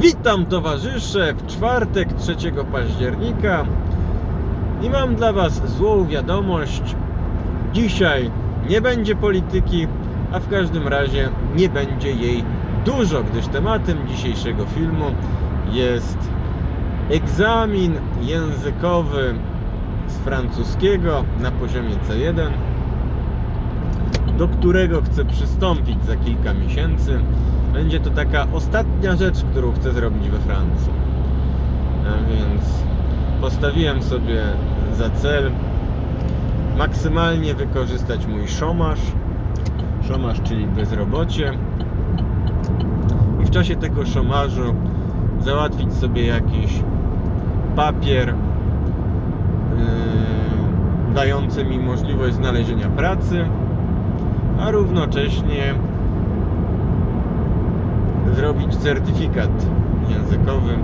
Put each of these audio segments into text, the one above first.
Witam towarzysze w czwartek 3 października i mam dla Was złą wiadomość. Dzisiaj nie będzie polityki, a w każdym razie nie będzie jej dużo, gdyż tematem dzisiejszego filmu jest egzamin językowy z francuskiego na poziomie C1, do którego chcę przystąpić za kilka miesięcy. Będzie to taka ostatnia rzecz, którą chcę zrobić we Francji. A więc postawiłem sobie za cel maksymalnie wykorzystać mój szomaż. Szomaż, czyli bezrobocie. I w czasie tego szomażu załatwić sobie jakiś papier yy, dający mi możliwość znalezienia pracy, a równocześnie zrobić certyfikat językowy. Yy,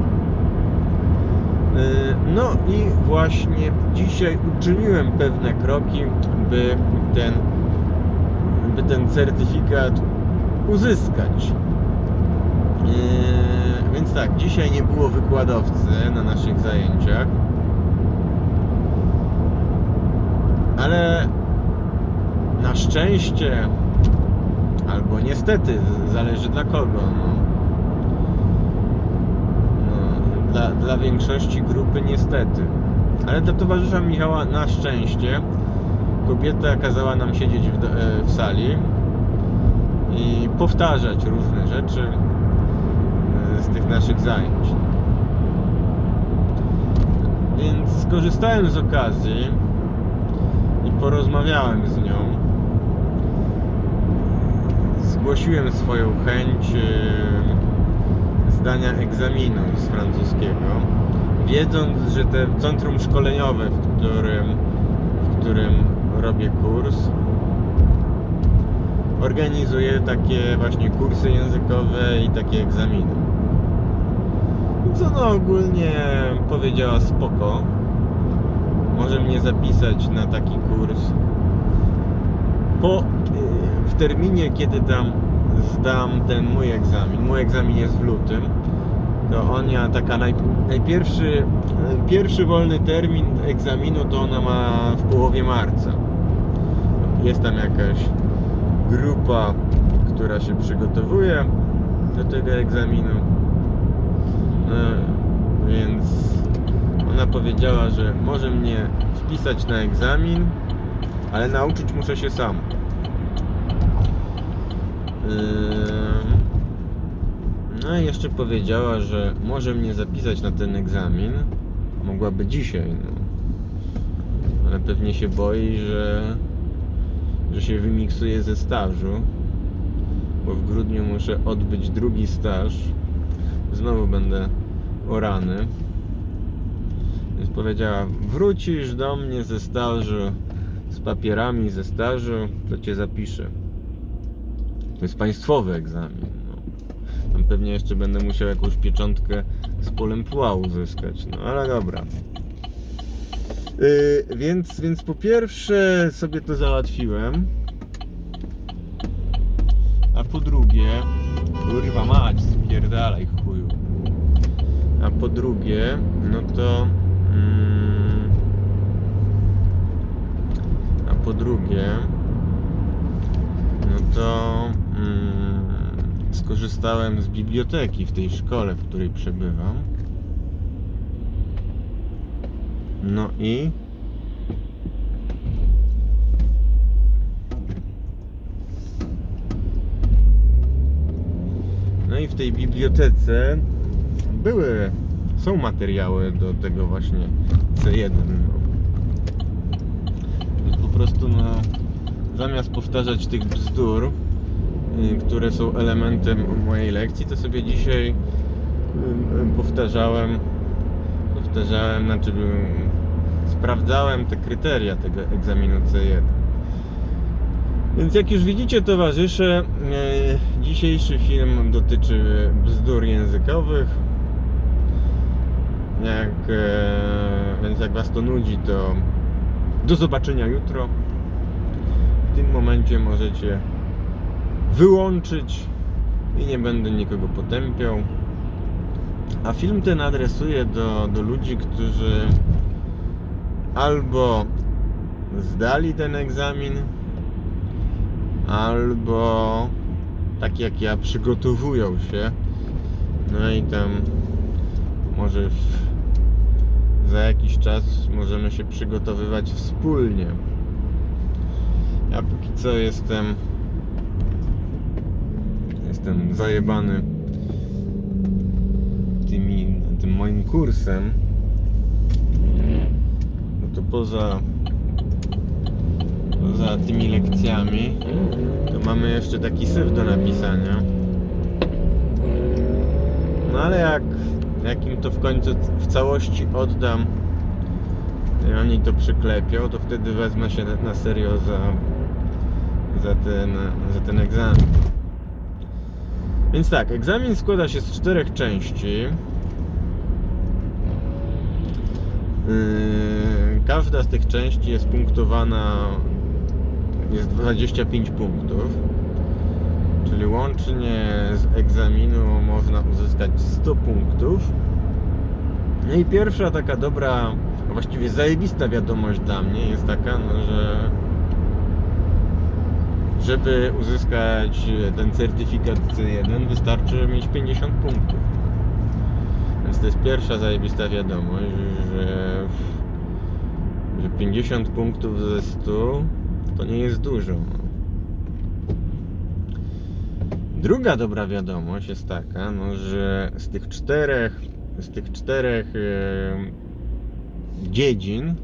No i właśnie dzisiaj uczyniłem pewne kroki, by ten, by ten certyfikat uzyskać. Yy, Więc tak, dzisiaj nie było wykładowcy na naszych zajęciach. Ale na szczęście albo niestety, zależy dla kogo. No. No, dla, dla większości grupy niestety. Ale dla towarzysza Michała na szczęście kobieta kazała nam siedzieć w, e, w sali i powtarzać różne rzeczy e, z tych naszych zajęć. Więc skorzystałem z okazji i porozmawiałem z nią zgłosiłem swoją chęć e, zdania egzaminu z francuskiego, wiedząc, że te centrum szkoleniowe, w którym, w którym robię kurs, organizuje takie właśnie kursy językowe i takie egzaminy. Co no ogólnie powiedziała spoko. Może mnie zapisać na taki kurs po, w terminie, kiedy tam zdam ten mój egzamin, mój egzamin jest w lutym, to ona taka naj, najpierwszy, pierwszy wolny termin egzaminu to ona ma w połowie marca. Jest tam jakaś grupa, która się przygotowuje do tego egzaminu. No, więc ona powiedziała, że może mnie wpisać na egzamin, ale nauczyć muszę się sam. No i jeszcze powiedziała, że może mnie zapisać na ten egzamin. Mogłaby dzisiaj, no. Ale pewnie się boi, że, że się wymiksuje ze stażu. Bo w grudniu muszę odbyć drugi staż. Znowu będę orany. Więc powiedziała, wrócisz do mnie ze stażu z papierami ze stażu, to cię zapiszę. To jest państwowy egzamin. No. Tam pewnie jeszcze będę musiał jakąś pieczątkę z polem pła uzyskać. No ale dobra. Yy, więc, więc po pierwsze sobie to załatwiłem. A po drugie, kurwa mać, spierdalaj chuju. A po drugie, no to mm, a po drugie, no to skorzystałem z biblioteki w tej szkole, w której przebywam. No i No i w tej bibliotece były, są materiały do tego właśnie C1. No. Po prostu no, zamiast powtarzać tych bzdur, które są elementem mojej lekcji, to sobie dzisiaj y, y, powtarzałem, powtarzałem, znaczy y, sprawdzałem te kryteria tego egzaminu C1. Więc jak już widzicie towarzysze, dzisiejszy film dotyczy bzdur językowych. Jak, e, więc jak Was to nudzi, to do zobaczenia jutro. W tym momencie możecie wyłączyć i nie będę nikogo potępiał. A film ten adresuje do, do ludzi, którzy albo zdali ten egzamin, albo tak jak ja przygotowują się. No i tam może w, za jakiś czas możemy się przygotowywać wspólnie. Ja póki co jestem jestem zajebany tymi, tym moim kursem. No to poza poza tymi lekcjami to mamy jeszcze taki syf do napisania. No ale jak, jak im to w końcu w całości oddam oni to przyklepią, to wtedy wezmę się na serio za, za, ten, za ten egzamin. Więc tak, egzamin składa się z czterech części. Yy, Każda z tych części jest punktowana, jest 25 punktów. Czyli łącznie z egzaminu można uzyskać 100 punktów. No i pierwsza taka dobra, właściwie zajebista wiadomość dla mnie jest taka, no, że żeby uzyskać ten certyfikat C1 wystarczy mieć 50 punktów. Więc to jest pierwsza zajebista wiadomość, że, że 50 punktów ze 100 to nie jest dużo. Druga dobra wiadomość jest taka, no, że z tych czterech, z tych czterech e, dziedzin,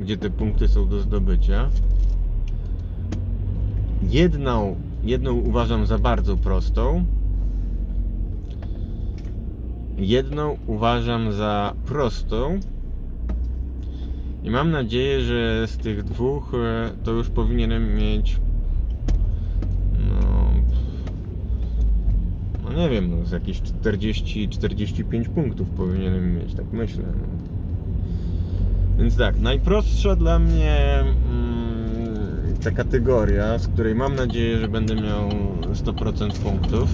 gdzie te punkty są do zdobycia, jedną, jedną uważam za bardzo prostą, jedną uważam za prostą i mam nadzieję, że z tych dwóch e, to już powinienem mieć no, no nie wiem, no, z jakieś 40-45 punktów powinienem mieć, tak myślę. No. Więc tak, najprostsza dla mnie mm, ta kategoria, z której mam nadzieję, że będę miał 100% punktów,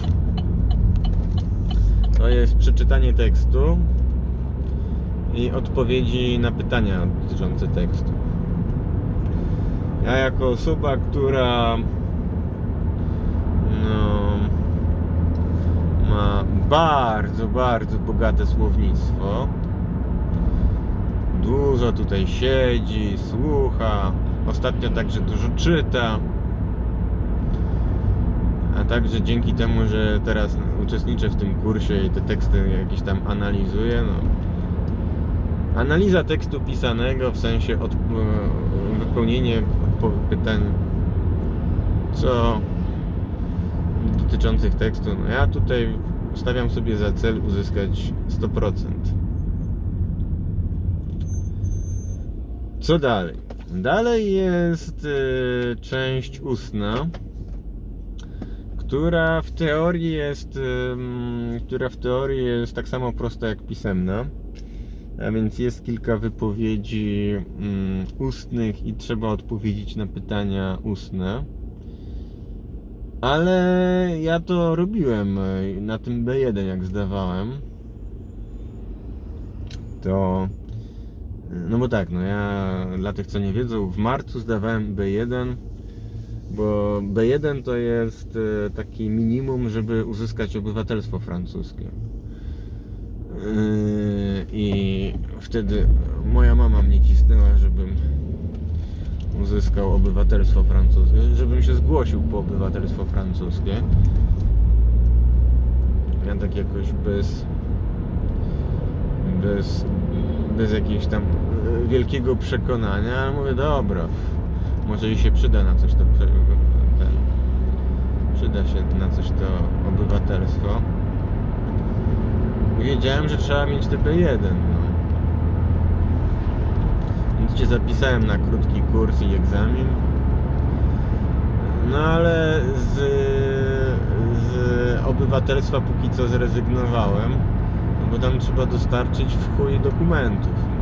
to jest przeczytanie tekstu i odpowiedzi na pytania dotyczące tekstu. Ja jako osoba, która no, ma bardzo, bardzo bogate słownictwo. Dużo tutaj siedzi, słucha. Ostatnio także dużo czyta. A także dzięki temu, że teraz uczestniczę w tym kursie i te teksty jakieś tam analizuję, no. Analiza tekstu pisanego w sensie od, e, wypełnienie pytań, co dotyczących tekstu. No ja tutaj stawiam sobie za cel uzyskać 100%. Co dalej? Dalej jest y, część ustna, która w teorii jest, ym, która w teorii jest tak samo prosta jak pisemna. A więc jest kilka wypowiedzi ym, ustnych i trzeba odpowiedzieć na pytania ustne. Ale ja to robiłem y, na tym B1 jak zdawałem. To no bo tak, no ja dla tych co nie wiedzą, w marcu zdawałem B1, bo B1 to jest e, taki minimum, żeby uzyskać obywatelstwo francuskie. Yy, I wtedy moja mama mnie cisnęła, żebym uzyskał obywatelstwo francuskie, żebym się zgłosił po obywatelstwo francuskie. Ja tak jakoś bez bez, bez jakiegoś tam e, wielkiego przekonania, ale mówię, dobra, może jej się przyda na coś to ten, przyda się na coś to obywatelstwo. I wiedziałem, że trzeba mieć TP1, no. Więc się zapisałem na krótki kurs i egzamin. No ale z, z obywatelstwa póki co zrezygnowałem, no bo tam trzeba dostarczyć w chuj dokumentów.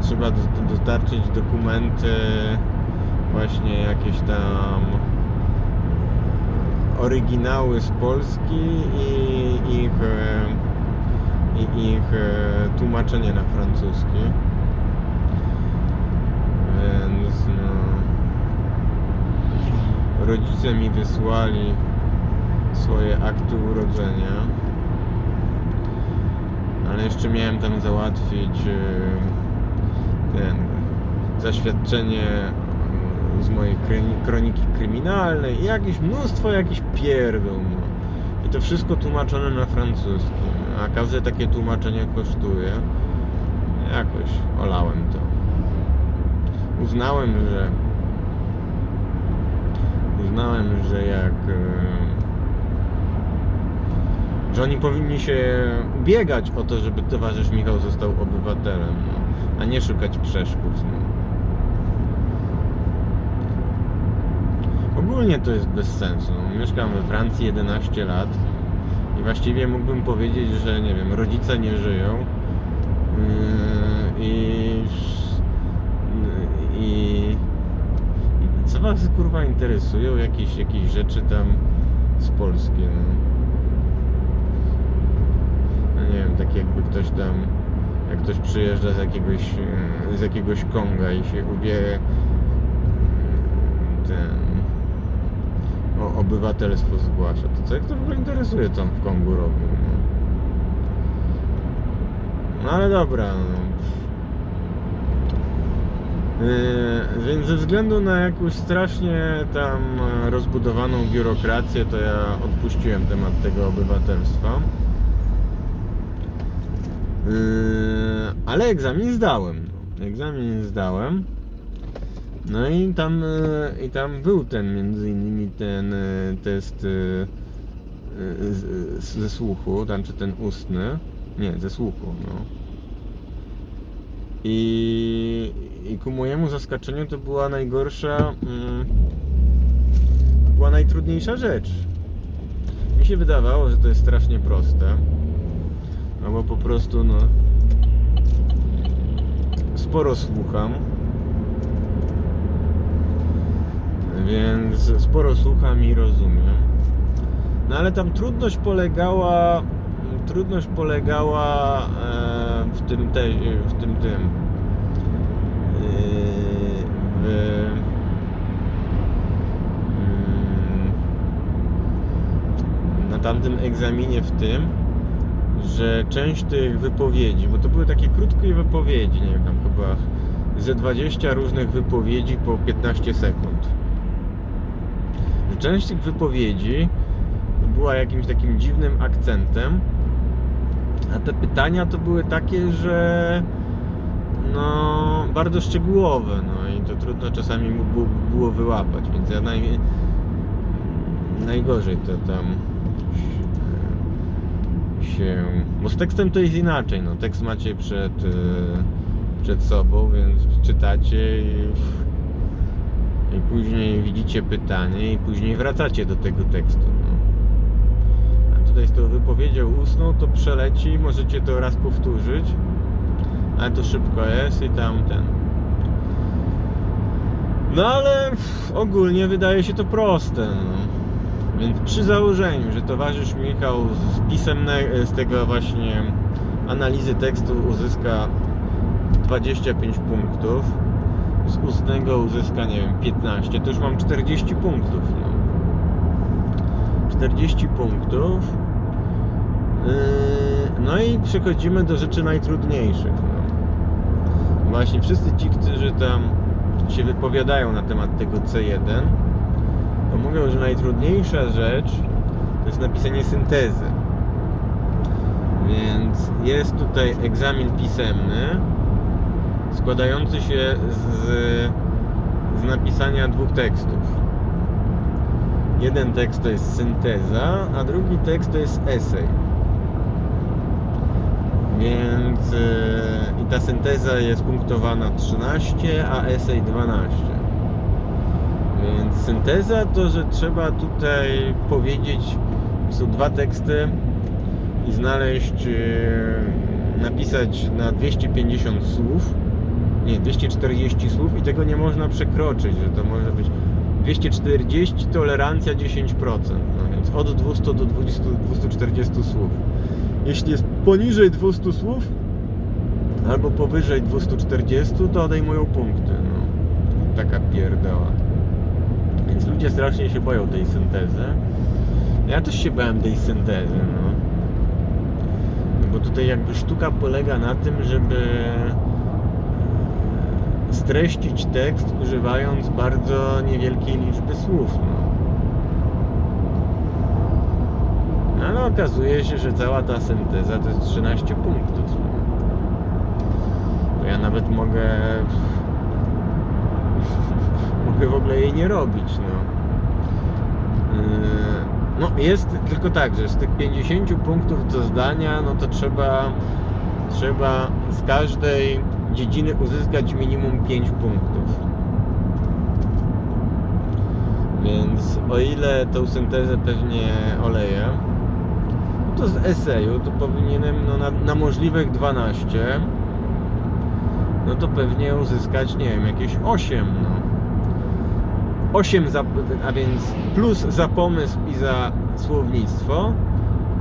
Trzeba do, dostarczyć dokumenty właśnie jakieś tam oryginały z Polski i ich e, i ich e, tłumaczenie na francuski. Więc no, rodzice mi wysłali swoje akty urodzenia. Ale jeszcze miałem tam załatwić e, ten zaświadczenie e, z mojej kroni- kroniki kryminalnej i jakieś mnóstwo jakichś pierdół. No. I to wszystko tłumaczone na francuski. A każde takie tłumaczenie kosztuje. Jakoś olałem to. Uznałem, że uznałem, że jak e, że oni powinni się ubiegać o to, żeby towarzysz Michał został obywatelem, no, a nie szukać przeszkód. No. Ogólnie to jest bez sensu. No, mieszkam we Francji 11 lat i właściwie mógłbym powiedzieć, że nie wiem, rodzice nie żyją yy, i, i, i co was kurwa interesują jakieś, jakieś rzeczy tam z Polski, no. no nie wiem, tak jakby ktoś tam jak ktoś przyjeżdża z jakiegoś e, z jakiegoś Konga i się ubie ten o obywatelstwo zgłasza, to co jak to w ogóle interesuje co on w Kongu robił, no. no ale dobra, no. Yy, więc ze względu na jakąś strasznie tam rozbudowaną biurokrację, to ja odpuściłem temat tego obywatelstwa. Yy, ale egzamin zdałem. no. Egzamin zdałem. No i tam, e, i tam był ten między innymi ten e, test ze słuchu, tam czy ten ustny. Nie, ze słuchu, no. I, I ku mojemu zaskoczeniu to była najgorsza, mm, była najtrudniejsza rzecz. Mi się wydawało, że to jest strasznie proste. No bo po prostu, no. Sporo słucham. Więc sporo słucham i rozumiem. No ale tam trudność polegała. Trudność polegała e, w tym te, w tym tym. e, W, mm, na tamtym egzaminie w tym, że część tych wypowiedzi, bo to były takie krótkie wypowiedzi, nie wiem, tam chyba ze 20 różnych wypowiedzi po 15 sekund. Że część tych wypowiedzi była jakimś takim dziwnym akcentem, a te pytania to były takie, że no bardzo szczegółowe, no i to trudno czasami mu było, wyłapać, więc ja naj, najgorzej to tam się... Bo z tekstem to jest inaczej, no tekst macie przed, e, przed sobą, więc czytacie i, i później widzicie pytanie i później wracacie do tego tekstu, no. A tutaj z tą wypowiedzią ustną to przeleci, możecie to raz powtórzyć, ale to szybko jest i tam ten... No ale ogólnie wydaje się to proste, no. Więc przy założeniu, że towarzysz Michał z pisemne, z tego właśnie analizy tekstu uzyska 25 punktów, z ustnego uzyska, nie wiem, 15, to już mam 40 punktów. No. 40 punktów. Yy, No i przechodzimy do rzeczy najtrudniejszych. No. Właśnie wszyscy ci, którzy tam się wypowiadają na temat tego C1, to mówią, że najtrudniejsza rzecz to jest napisanie syntezy. Więc jest tutaj egzamin pisemny składający się z, z napisania dwóch tekstów. Jeden tekst to jest synteza, a drugi tekst to jest esej. Więc yy, i ta synteza jest punktowana 13, a esej 12. Więc synteza to, że trzeba tutaj powiedzieć, są dwa teksty i znaleźć, e, napisać na 250 słów, nie, 240 słów i tego nie można przekroczyć, że to może być 240, tolerancja 10%, no więc od 200 do 20, 240 słów. jeśli jest poniżej 200 słów albo powyżej 240, to odejmują punkty. No. Taka pierdoła. Więc ludzie strasznie się boją tej syntezy. Ja też się bałem tej syntezy, no. Bo tutaj jakby sztuka polega na tym, żeby streścić tekst używając bardzo niewielkiej liczby słów. No. No ale okazuje się, że cała ta synteza to jest 13 punktów. No. To ja nawet mogę w ogóle jej nie robić, no. Yy, No jest tylko tak, że z tych 50 punktów do zdania, no to trzeba trzeba z każdej dziedziny uzyskać minimum 5 punktów. Więc o ile tą syntezę pewnie oleję, no to z eseju to powinienem no, na, na możliwych 12 no to pewnie uzyskać, nie wiem, jakieś 8, no. 8 za, a więc plus za pomysł i za słownictwo,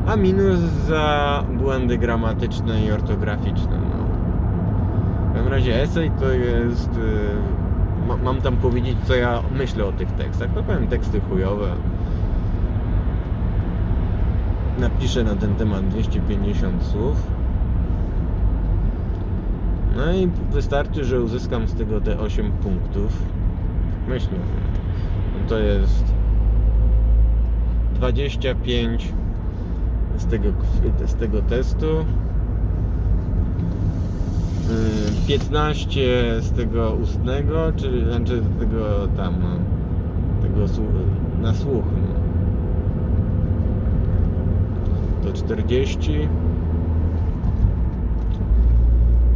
a minus za błędy gramatyczne i ortograficzne, no. W każdym razie esej to jest... y, ma- Mam tam powiedzieć, co ja myślę o tych tekstach. No powiem teksty chujowe. Napiszę na ten temat 250 słów. No i wystarczy, że uzyskam z tego te 8 punktów. Myślę. To jest 25 z tego, z tego testu. Y, 15 z tego ustnego, czyli znaczy tego tam tego na słuch. No. To 40.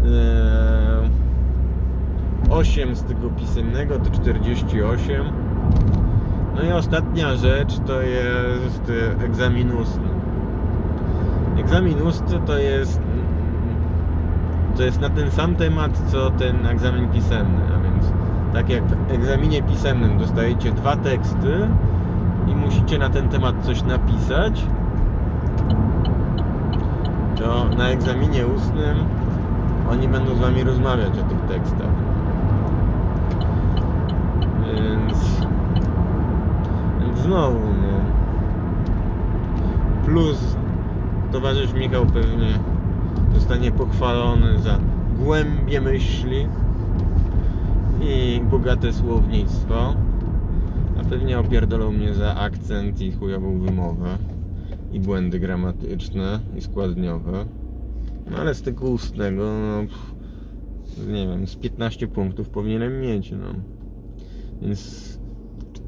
Eee, 8 z tego pisemnego to 48. No i ostatnia rzecz to jest e, egzamin ustny. Egzamin ustny to jest to jest na ten sam temat co ten egzamin pisemny, a więc tak jak w egzaminie pisemnym dostajecie dwa teksty i musicie na ten temat coś napisać, to na egzaminie ustnym oni będą z wami rozmawiać o tych tekstach. Więc znowu, no. Plus towarzysz Michał pewnie zostanie pochwalony za głębie myśli i bogate słownictwo. A pewnie opierdolą mnie za akcent i chujową wymowę i błędy gramatyczne i składniowe. No ale z tego ustnego, no, pff, nie wiem, z 15 punktów powinienem mieć, no. Więc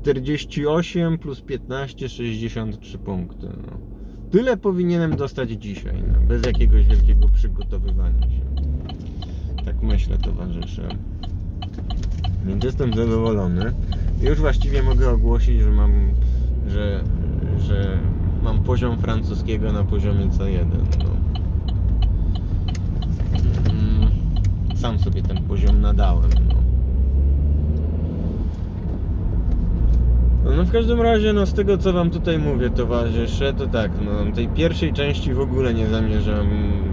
48 plus 15, 63 punkty, no. Tyle powinienem dostać dzisiaj, no, bez jakiegoś wielkiego przygotowywania się. Tak myślę, towarzysze. Więc jestem zadowolony. Już właściwie mogę ogłosić, że mam, że, że mam poziom francuskiego na poziomie C1. No. Mm, Sam sobie ten poziom nadałem. No. No w każdym razie, no z tego co wam tutaj mówię, towarzysze, to tak, no tej pierwszej części w ogóle nie zamierzam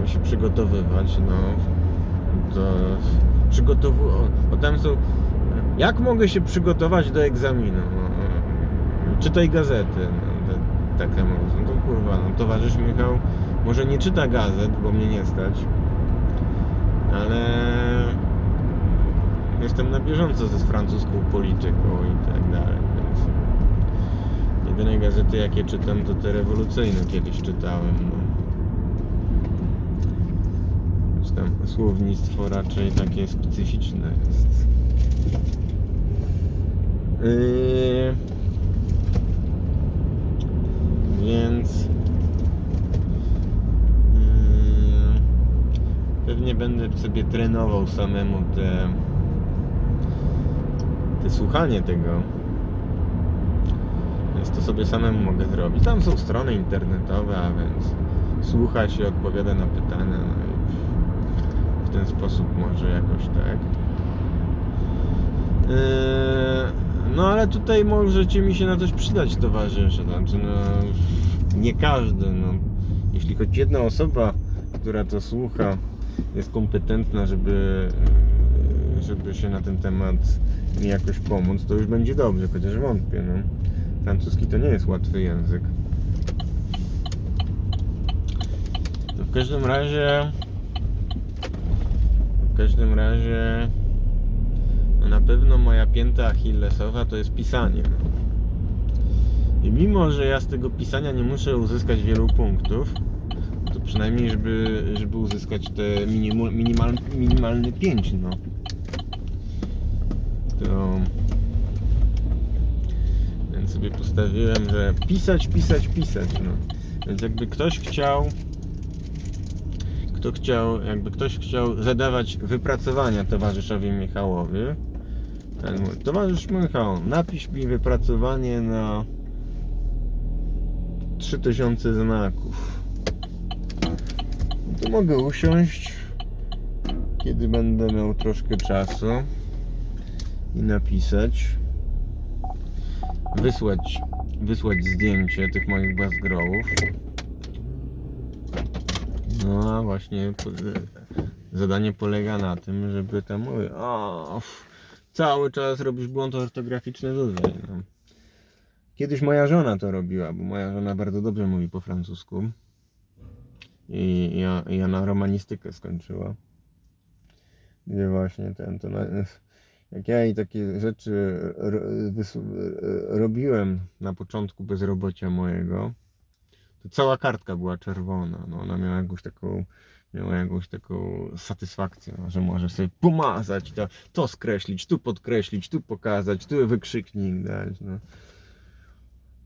się przygotowywać, no. To. O, tam są... Jak mogę się przygotować do egzaminu? No, czytaj gazety. No, to, tak ja mówię, no to kurwa, no towarzysz Michał może nie czyta gazet, bo mnie nie stać, ale jestem na bieżąco ze francuską polityką i tak dalej, jedyne gazety jakie czytam to te rewolucyjne kiedyś czytałem, no. Tam słownictwo raczej takie specyficzne jest. Yy... Więc yy, pewnie będę sobie trenował samemu te, te słuchanie tego. Więc to sobie samemu mogę zrobić. Tam są strony internetowe, a więc słucha się, odpowiada na pytania. No i w ten sposób może jakoś tak. Yy, no ale tutaj możecie mi się na coś przydać towarzysze, znaczy no nie każdy, no jeśli choć jedna osoba, która to słucha, jest kompetentna, żeby, żeby się na ten temat mi jakoś pomóc, to już będzie dobrze, chociaż wątpię. No. Francuski to nie jest łatwy język. No w każdym razie w każdym razie no na pewno moja pięta achillesowa to jest pisanie. I mimo, że ja z tego pisania nie muszę uzyskać wielu punktów, to przynajmniej, żeby, żeby uzyskać te minimal, minimalny 5, no. To... Więc sobie postawiłem, że pisać, pisać, pisać, no. Więc jakby ktoś chciał kto chciał, jakby ktoś chciał zadawać wypracowania towarzyszowi Michałowi, ten mówi, towarzysz Michał, napisz mi wypracowanie na 3000 znaków. To mogę usiąść, kiedy będę miał troszkę czasu i napisać, wysłać, wysłać zdjęcie tych moich bazgrołów. No a właśnie zadanie polega na tym, żeby tam mówię, o, cały czas robisz błąd ortograficzny tutaj. No. Kiedyś moja żona to robiła, bo moja żona bardzo dobrze mówi po francusku. I ja, i ona romanistykę skończyła. Gdzie właśnie ten, to na, jak ja jej takie rzeczy wys- robiłem na początku bezrobocia mojego, to cała kartka była czerwona. No, ona miała jakąś taką, miała jakąś taką satysfakcję, że może sobie pomazać, to, to skreślić, tu podkreślić, tu pokazać, tu wykrzyknik dać. No.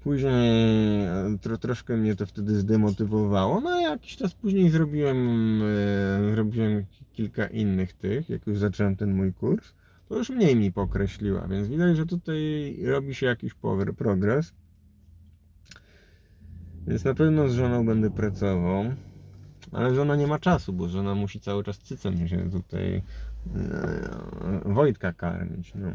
Później e, tro, troszkę mnie to wtedy zdemotywowało, no jakiś czas później zrobiłem, e, zrobiłem kilka innych tych, jak już zacząłem ten mój kurs, to już mniej mi pokreśliła, więc widać, że tutaj robi się jakiś progres. Więc na pewno z żoną będę pracował. Ale żona nie ma czasu, bo żona musi cały czas cycem się tutaj e, Wojtka karmić. No.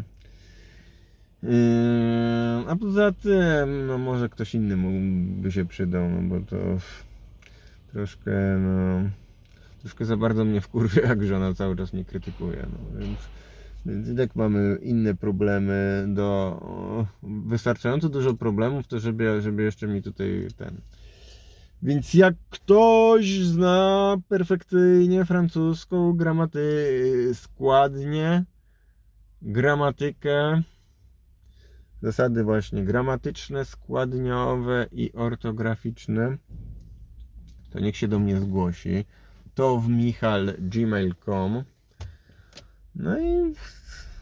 A poza tym, no może ktoś inny mógłby się przydał, no bo to troszkę, no, troszkę za bardzo mnie wkurwia, jak żona cały czas mnie krytykuje, no więc, więc tak mamy inne problemy do, wystarczająco dużo problemów, to żeby, żeby jeszcze mi tutaj ten, więc jak ktoś zna perfekcyjnie francuską gramaty, składnie, gramatykę, zasady właśnie gramatyczne, składniowe i ortograficzne, to niech się do mnie zgłosi. To w michal.gmail.com No i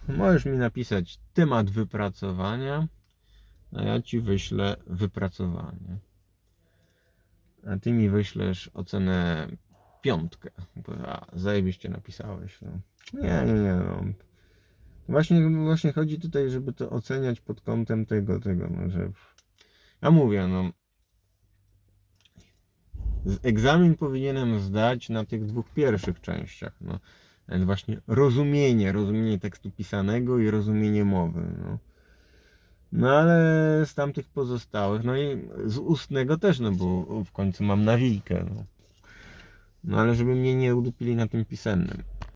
możesz mi napisać temat wypracowania, a ja ci wyślę wypracowanie. A ty mi wyślesz ocenę piątkę. Bo, A, zajebiście napisałeś. No. Nie, nie, nie. No. Właśnie, właśnie chodzi tutaj, żeby to oceniać pod kątem tego, tego, no, że ja mówię, no egzamin powinienem zdać na tych dwóch pierwszych częściach, no. Więc właśnie rozumienie, rozumienie tekstu pisanego i rozumienie mowy, no. No ale z tamtych pozostałych, no i z ustnego też, no bo w końcu mam nawijkę, no. No ale żeby mnie nie udupili na tym pisemnym.